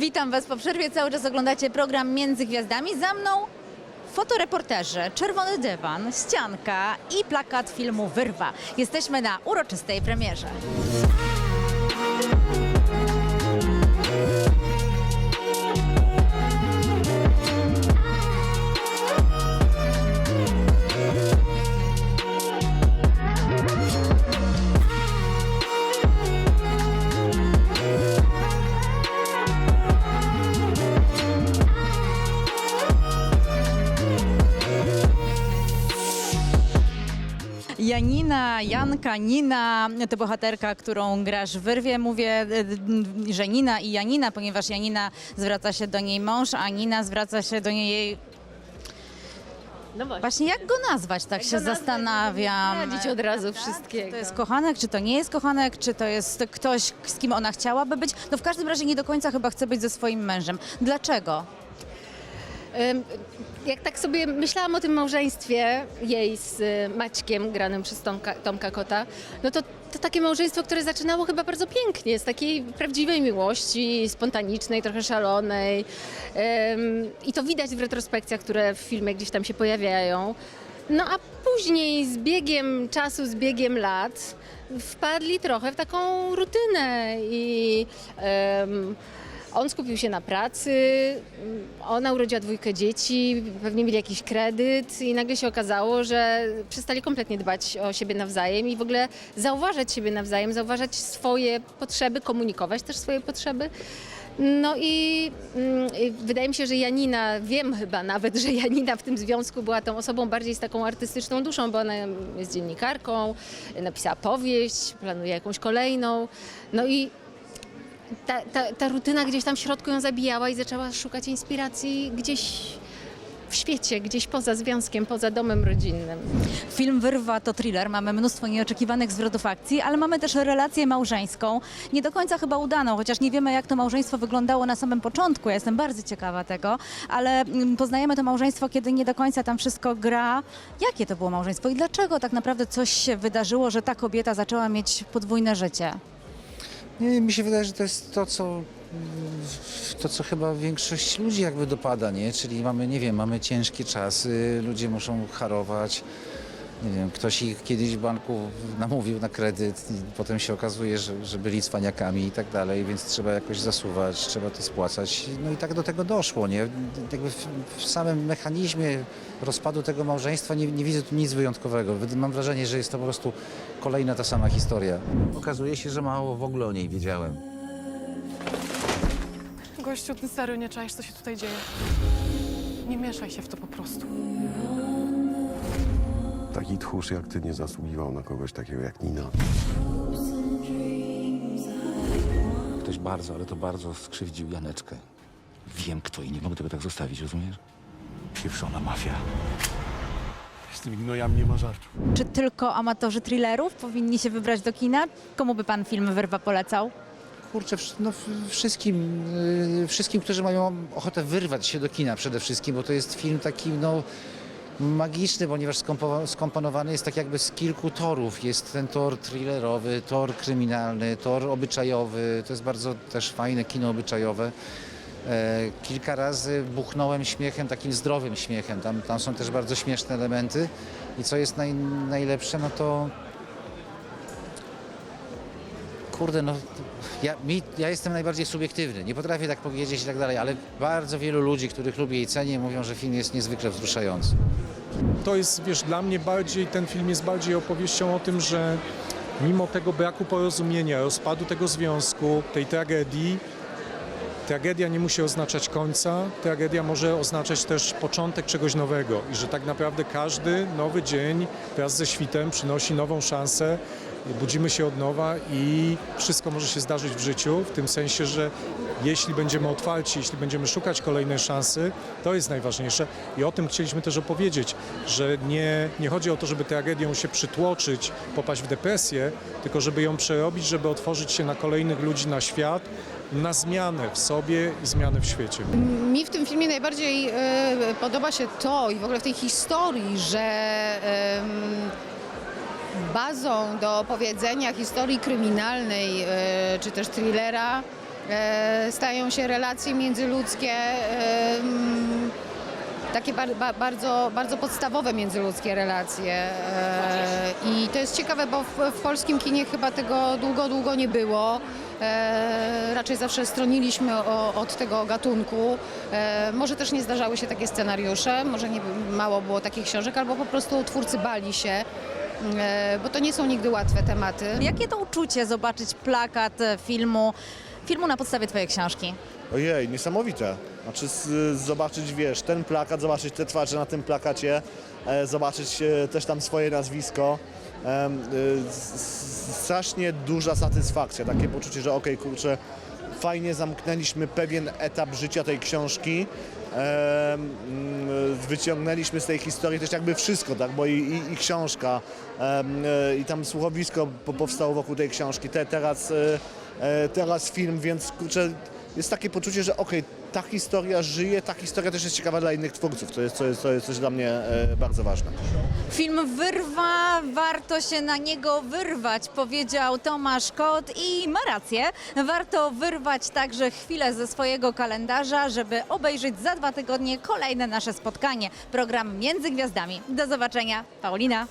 Witam Was po przerwie. Cały czas oglądacie program Między Gwiazdami. Za mną fotoreporterzy, czerwony dywan, ścianka i plakat filmu Wyrwa. Jesteśmy na uroczystej premierze. Janina, Janka, Nina to bohaterka, którą grasz w Wyrwie. Mówię, e, że Nina i Janina, ponieważ Janina zwraca się do niej mąż, a Nina zwraca się do niej jej... No właśnie. Właśnie jak go nazwać, tak się go nazwać, zastanawiam. zdradzić od razu wszystkiego. To jest kochanek, czy to nie jest kochanek, czy to jest ktoś, z kim ona chciałaby być? No w każdym razie nie do końca chyba chce być ze swoim mężem. Dlaczego? Jak tak sobie myślałam o tym małżeństwie jej z y, Maćkiem, granym przez Tomka, Tomka Kota, no to, to takie małżeństwo, które zaczynało chyba bardzo pięknie, z takiej prawdziwej miłości, spontanicznej, trochę szalonej. I to widać w retrospekcjach, które w filmie gdzieś tam się pojawiają. No a później z biegiem czasu, z biegiem lat wpadli trochę w taką rutynę i on skupił się na pracy, mm, ona urodziła dwójkę dzieci, pewnie mieli jakiś kredyt i nagle się okazało, że przestali kompletnie dbać o siebie nawzajem i w ogóle zauważać siebie nawzajem, zauważać swoje potrzeby, komunikować też swoje potrzeby. No i, mm, wydaje mi się, że Janina, wiem chyba nawet, że Janina w tym związku była tą osobą bardziej z taką artystyczną duszą, bo ona jest dziennikarką, napisała powieść, planuje jakąś kolejną. No i ta, ta, ta rutyna gdzieś tam w środku ją zabijała i zaczęła szukać inspiracji gdzieś w świecie, gdzieś poza związkiem, poza domem rodzinnym. Film Wyrwa to thriller, mamy mnóstwo nieoczekiwanych zwrotów akcji, ale mamy też relację małżeńską, nie do końca chyba udaną, chociaż nie wiemy jak to małżeństwo wyglądało na samym początku, ja jestem bardzo ciekawa tego, ale mm, poznajemy to małżeństwo, kiedy nie do końca tam wszystko gra. Jakie to było małżeństwo i dlaczego tak naprawdę coś się wydarzyło, że ta kobieta zaczęła mieć podwójne życie? Nie, mi się wydaje, że to jest to, co to, co chyba większość ludzi jakby dopada, nie? Czyli mamy, nie wiem, mamy ciężkie czasy, ludzie muszą harować. Nie wiem, ktoś ich kiedyś w banku namówił na kredyt i potem się okazuje, że, że byli cwaniakami i tak dalej, więc trzeba jakoś zasuwać, trzeba to spłacać. No i tak do tego doszło, nie? Jakby w, w samym mechanizmie rozpadu tego małżeństwa nie, nie widzę tu nic wyjątkowego. Mam wrażenie, że jest to po prostu kolejna ta sama historia. Okazuje się, że mało w ogóle o niej wiedziałem. Gościu, ty serio nie czaisz, co się tutaj dzieje. Nie mieszaj się w to po prostu. Taki tchórz jak ty nie zasługiwał na kogoś takiego jak Nina. Ktoś bardzo, ale to bardzo skrzywdził Janeczkę. Wiem kto i nie mogę tego tak zostawić, rozumiesz? Pieprzona mafia. Z tymi gnojami nie ma żartu. Czy tylko amatorzy thrillerów powinni się wybrać do kina? Komu by pan film Wyrwa polecał? Kurczę, wsz- no, w- wszystkim, y, wszystkim, którzy mają ochotę wyrwać się do kina przede wszystkim, bo to jest film taki no, magiczny, ponieważ skompo- skomponowany jest tak jakby z kilku torów. Jest ten tor thrillerowy, tor kryminalny, tor obyczajowy. To jest bardzo też fajne kino obyczajowe. E, kilka razy buchnąłem śmiechem, takim zdrowym śmiechem. Tam, tam są też bardzo śmieszne elementy. I co jest naj, najlepsze, no to kurde, no ja, mi, ja jestem najbardziej subiektywny, nie potrafię tak powiedzieć i tak dalej, ale bardzo wielu ludzi, których lubię i cenię, mówią, że film jest niezwykle wzruszający. To jest, wiesz, dla mnie bardziej, ten film jest bardziej opowieścią o tym, że mimo tego braku porozumienia, rozpadu tego związku, tej tragedii, tragedia nie musi oznaczać końca, tragedia może oznaczać też początek czegoś nowego i że tak naprawdę każdy nowy dzień wraz ze świtem przynosi nową szansę, budzimy się od nowa i wszystko może się zdarzyć w życiu, w tym sensie, że jeśli będziemy otwarci, jeśli będziemy szukać kolejnej szansy, to jest najważniejsze i o tym chcieliśmy też opowiedzieć, że nie, nie chodzi o to, żeby tragedią się przytłoczyć, popaść w depresję, tylko żeby ją przerobić, żeby otworzyć się na kolejnych ludzi, na świat, na zmianę w sobie i zmianę w świecie. Mi w tym filmie najbardziej e, podoba się to i w ogóle w tej historii, że em, bazą do opowiedzenia historii kryminalnej e, czy też thrillera stają się relacje międzyludzkie e, takie bar, ba, bardzo, bardzo podstawowe międzyludzkie relacje. E, I to jest ciekawe, bo w, polskim kinie chyba tego długo, długo nie było. E, raczej zawsze stroniliśmy od tego gatunku. E, może też nie zdarzały się takie scenariusze, może nie, mało było takich książek, albo po prostu twórcy bali się, e, bo to nie są nigdy łatwe tematy. Jakie to uczucie zobaczyć plakat e, filmu, filmu na podstawie twojej książki? Ojej, niesamowite. Znaczy z, zobaczyć, wiesz, ten plakat, zobaczyć te twarze na tym plakacie, e, zobaczyć e, też tam swoje nazwisko. E, s- strasznie duża satysfakcja, takie poczucie, że okej, kurczę, fajnie zamknęliśmy pewien etap życia tej książki. Mm, wyciągnęliśmy z tej historii też jakby wszystko, tak, bo i, i, i książka, e, i tam słuchowisko po, powstało wokół tej książki, te, teraz, e, e, teraz film, więc kurczę, jest takie poczucie, że okej, ta historia żyje, ta historia też jest ciekawa dla innych twórców, to jest, to jest, to jest coś dla mnie e, bardzo ważne. Film wyrwa, warto się na niego wyrwać, powiedział Tomasz Kot i ma rację. Warto wyrwać także chwilę ze swojego kalendarza, żeby obejrzeć za dwa tygodnie kolejne nasze spotkanie. Program Między Gwiazdami. Do zobaczenia. Paulina.